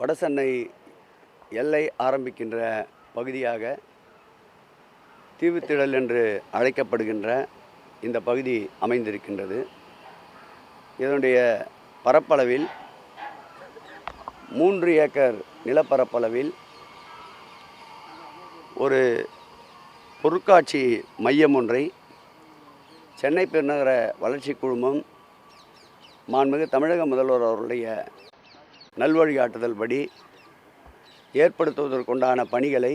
வடசென்னை எல்லை ஆரம்பிக்கின்ற பகுதியாக தீவுத்திடல் என்று அழைக்கப்படுகின்ற இந்த பகுதி அமைந்திருக்கின்றது. இதனுடைய பரப்பளவில் மூன்று ஏக்கர் நிலப்பரப்பளவில் ஒரு பொருட்காட்சி மையம் ஒன்றை சென்னை பெருநகர வளர்ச்சி குழுமம் மாண்புமிகு தமிழக முதல்வர் அவருடைய நல்வழிகாட்டுதல் படி ஏற்படுத்துவதற்குண்டான பணிகளை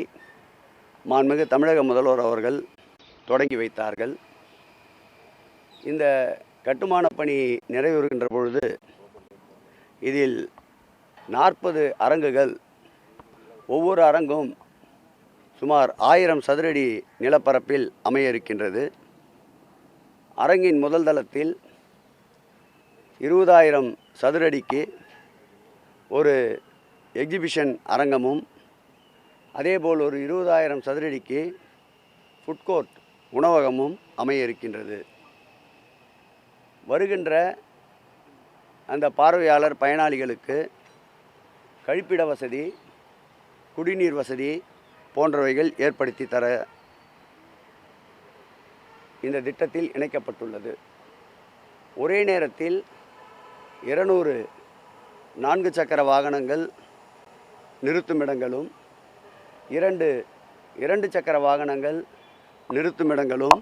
மாண்புமிகு தமிழக முதல்வர் அவர்கள் தொடங்கி வைத்தார்கள். இந்த கட்டுமான பணி நிறைவேறுகின்ற பொழுது இதில் நாற்பது அரங்குகள் ஒவ்வொரு அரங்கும் சுமார் ஆயிரம் சதுரடி நிலப்பரப்பில் அமைய இருக்கின்றது அரங்கின் முதல் தளத்தில் இருபதாயிரம் சதுரடிக்கு ஒரு எக்ஸிபிஷன் அரங்கமும் அதேபோல் ஒரு இருபதாயிரம் சதுரடிக்கு ஃபுட்கோர்ட் உணவகமும் அமைய இருக்கின்றது வருகின்ற அந்த பார்வையாளர் பயனாளிகளுக்கு கழிப்பிட வசதி குடிநீர் வசதி போன்றவைகள் ஏற்படுத்தி தர இந்த திட்டத்தில் இணைக்கப்பட்டுள்ளது. ஒரே நேரத்தில் இருநூறு நான்கு சக்கர வாகனங்கள் நிறுத்துமிடங்களும் இரண்டு இரண்டு சக்கர வாகனங்கள் நிறுத்துமிடங்களும்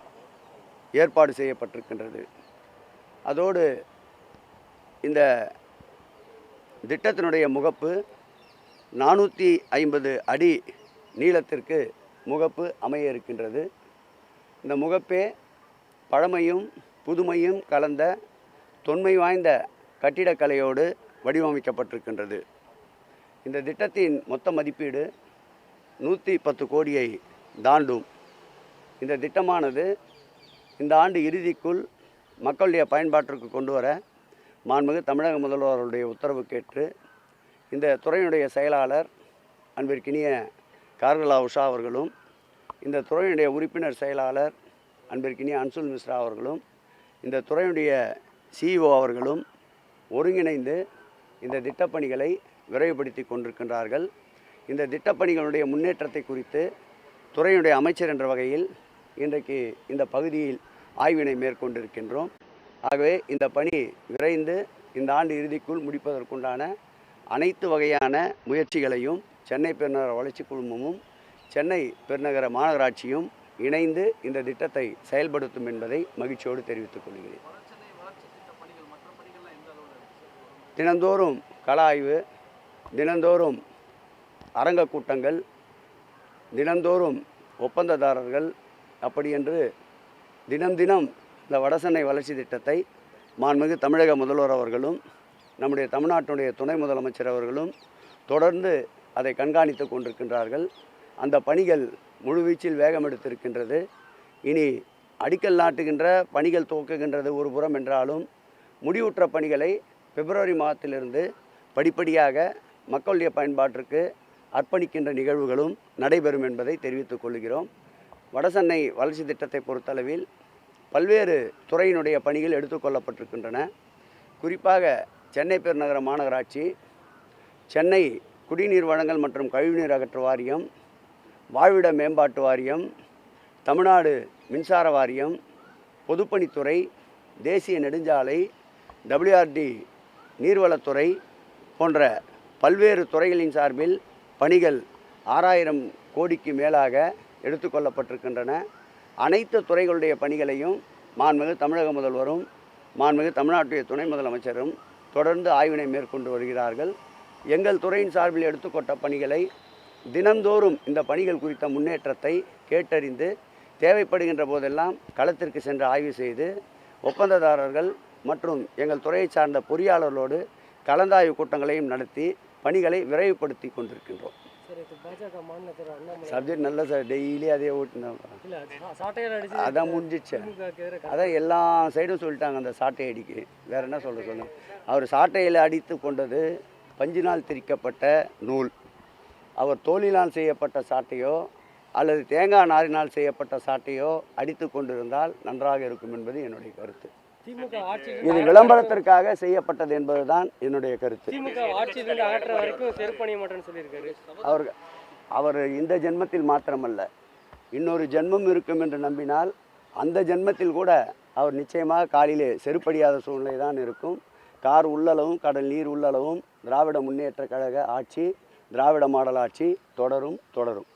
ஏற்பாடு செய்யப்பட்டிருக்கின்றது. அதோடு இந்த திட்டத்தினுடைய முகப்பு நானூற்றி ஐம்பது அடி நீளத்திற்கு முகப்பு அமைய இருக்கின்றது. இந்த முகப்பே பழமையும் புதுமையும் கலந்த தொன்மை வாய்ந்த கட்டிடக்கலையோடு வடிவமைக்கப்பட்டிருக்கின்றது. இந்த திட்டத்தின் மொத்த மதிப்பீடு நூற்றி பத்து கோடியை தாண்டும். இந்த திட்டமானது இந்த ஆண்டு இறுதிக்குள் மக்களுடைய பயன்பாட்டிற்கு கொண்டு வர மாண்புமிகு தமிழக முதல்வருடைய உத்தரவு கேட்டு இந்த துறையினுடைய செயலாளர் அன்பிற்கினிய கார்கலா உஷா அவர்களும் இந்த துறையினுடைய உறுப்பினர் செயலாளர் அன்பிற்கினிய அன்சுல் மிஸ்ரா அவர்களும் இந்த துறையினுடைய சிஇஓ அவர்களும் ஒருங்கிணைந்து இந்த திட்டப்பணிகளை விரைவுபடுத்தி கொண்டிருக்கின்றார்கள். இந்த திட்டப்பணிகளுடைய முன்னேற்றத்தை குறித்து துறையினுடைய அமைச்சர் என்ற வகையில் இன்றைக்கு இந்த பகுதியில் ஆய்வினை மேற்கொண்டிருக்கின்றோம். ஆகவே இந்த பணி விரைந்து இந்த ஆண்டு இறுதிக்குள் முடிப்பதற்குண்டான அனைத்து வகையான முயற்சிகளையும் சென்னை பெருநகர வளர்ச்சி குழுமமும் சென்னை பெருநகர மாநகராட்சியும் இணைந்து இந்த திட்டத்தை செயல்படுத்தும் என்பதை மகிழ்ச்சியோடு தெரிவித்துக் கொள்கிறேன். தினந்தோறும் கள ஆய்வு தினந்தோறும் அரங்க கூட்டங்கள் தினந்தோறும் ஒப்பந்ததாரர்கள் அப்படி என்று தினம் தினம் இந்த வடசென்னை வளர்ச்சி திட்டத்தை மாண்புமிகு தமிழக முதல்வர் அவர்களும் நம்முடைய தமிழ்நாட்டினுடைய துணை முதலமைச்சர் அவர்களும் தொடர்ந்து அதை கண்காணித்து கொண்டிருக்கின்றார்கள். அந்த பணிகள் முழுவீச்சில் வேகம் எடுத்திருக்கின்றது. இனி அடிக்கல் நாட்டுகின்ற பணிகள் துவக்குகின்றது ஒரு புறம் என்றாலும் முடிவுற்ற பணிகளை பிப்ரவரி மாதத்திலிருந்து படிப்படியாக மக்களுடைய பயன்பாட்டிற்கு அர்ப்பணிக்கின்ற நிகழ்வுகளும் நடைபெறும் என்பதை தெரிவித்துக் கொள்கிறோம். வடசென்னை வளர்ச்சி திட்டத்தை பொறுத்தளவில் பல்வேறு துறையினுடைய பணிகள் எடுத்துக்கொள்ளப்பட்டிருக்கின்றன குறிப்பாக சென்னை பெருநகர மாநகராட்சி சென்னை குடிநீர் வழங்கல் மற்றும் கழிவுநீர் அகற்று வாரியம் வாழ்விட மேம்பாட்டு வாரியம் தமிழ்நாடு மின்சார வாரியம் பொதுப்பணித்துறை தேசிய நெடுஞ்சாலை டபிள்யூஆர்டி நீர்வளத்துறை போன்ற பல்வேறு துறைகளின் சார்பில் பணிகள் ஆறாயிரம் கோடிக்கு மேலாக எடுத்துக்கொள்ளப்பட்டிருக்கின்றன அனைத்து துறைகளுடைய பணிகளையும் மாண்புமிகு தமிழக முதல்வரும் மாண்புமிகு தமிழ்நாட்டுடைய துணை முதலமைச்சரும் தொடர்ந்து ஆய்வினை மேற்கொண்டு வருகிறார்கள். எங்கள் துறையின் சார்பில் எடுத்துக்கொண்ட பணிகளை தினந்தோறும் இந்த பணிகள் குறித்த முன்னேற்றத்தை கேட்டறிந்து தேவைப்படுகின்ற போதெல்லாம் களத்திற்கு சென்று ஆய்வு செய்து ஒப்பந்ததாரர்கள் மற்றும் எங்கள் துறையை சார்ந்த பொறியாளர்களோடு கலந்தாய்வு கூட்டங்களையும் நடத்தி பணிகளை விரைவுபடுத்தி கொண்டிருக்கின்றோம். சப்ஜெக்ட் நல்ல சார் டெய்லி அதே அடிச்சு அதான் முடிஞ்சிச்சு. அதான் எல்லா சைடும் சொல்லிட்டாங்க அந்த சாட்டை அடிக்கு. வேற என்ன சொல்ல சொல்லுங்க அவர் சாட்டையில் அடித்து கொண்டது பஞ்சினால் திரிக்கப்பட்ட நூல். அவர் தோலினால் செய்யப்பட்ட சாட்டையோ அல்லது தேங்காய் நாரினால் செய்யப்பட்ட சாட்டையோ அடித்து கொண்டிருந்தால் நன்றாக இருக்கும் என்பது என்னுடைய கருத்து. இது விளம்பரத்திற்காக செய்யப்பட்டது என்பதுதான் என்னுடைய கருத்து. அவர் அவர் இந்த ஜென்மத்தில் மாத்திரமல்ல இன்னொரு ஜென்மம் இருக்கும் என்று நம்பினால் அந்த ஜென்மத்தில் கூட அவர் நிச்சயமாக காலிலே செருப்படியாத சூழ்நிலை தான் இருக்கும். கார் உள்ளளவும் கடல் நீர் உள்ளளவும் திராவிட முன்னேற்ற கழக ஆட்சி திராவிட மாடல் ஆட்சி தொடரும் தொடரும்.